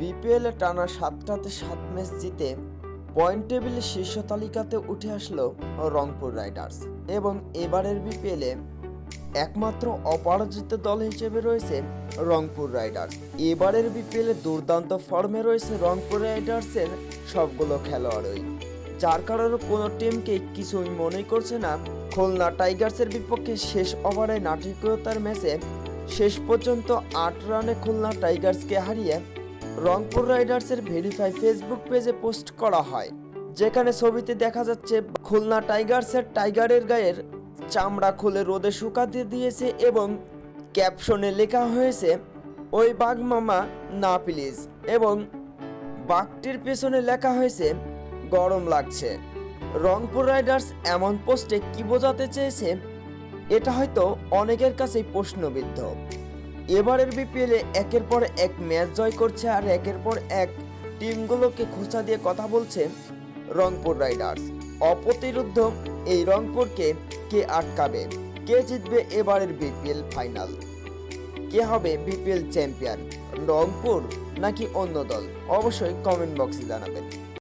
বিপিএলে টানা সাতটাতে সাত ম্যাচ জিতে পয়েন্ট টেবিলে শীর্ষ তালিকাতে উঠে আসলো রংপুর রাইডার্স এবং এবারের বিপিএলে একমাত্র অপরাজিত দল হিসেবে রয়েছে রংপুর রাইডার্স। এবারের বিপিএলে দুর্দান্ত ফর্মে রয়েছে রংপুর রাইডার্সের সবগুলো খেলোয়াড়ই, যার কারণে কোনো টিমকে কিছুই মনে করছে না। খুলনা টাইগার্সের বিপক্ষে শেষ ওভারে নাটকীয়তার ম্যাচে শেষ পর্যন্ত আট রানে খুলনা টাইগার্সকে হারিয়ে রংপুর রাইডার্সের ভেরিফাই ফেসবুক পেজে পোস্ট করা হয়। যেখানে ছবিতে দেখা যাচ্ছে, খুলনা টাইগার্সের টাইগারের গায়ের চামড়া খুলে রোদে শুকাতে দিয়েছে এবং ক্যাপশনে লেখা হয়েছে, ওই বাঘ মামা, না প্লিজ এবং বাঘটির পেছনে লেখা হয়েছে, গরম লাগছে। রংপুর রাইডার্স এমন পোস্টে কি বোঝাতে চেয়েছে? এটা হয়তো অনেকের কাছেই প্রশ্নবিদ্ধ। এবারের বিপিএলে একের পর এক ম্যাচ জয় করছে আর একের পর এক টিমগুলোকে খোঁচা দিয়ে কথা বলছে রংপুর রাইডার্স। অপ্রতিরুদ্ধ এই রংপুরকে কে আটকাবে? কে জিতবে এবারের বিপিএল ফাইনাল? কে হবে বিপিএল চ্যাম্পিয়ন? রংপুর নাকি অন্য দল? অবশ্যই কমেন্ট বক্সে জানাবেন।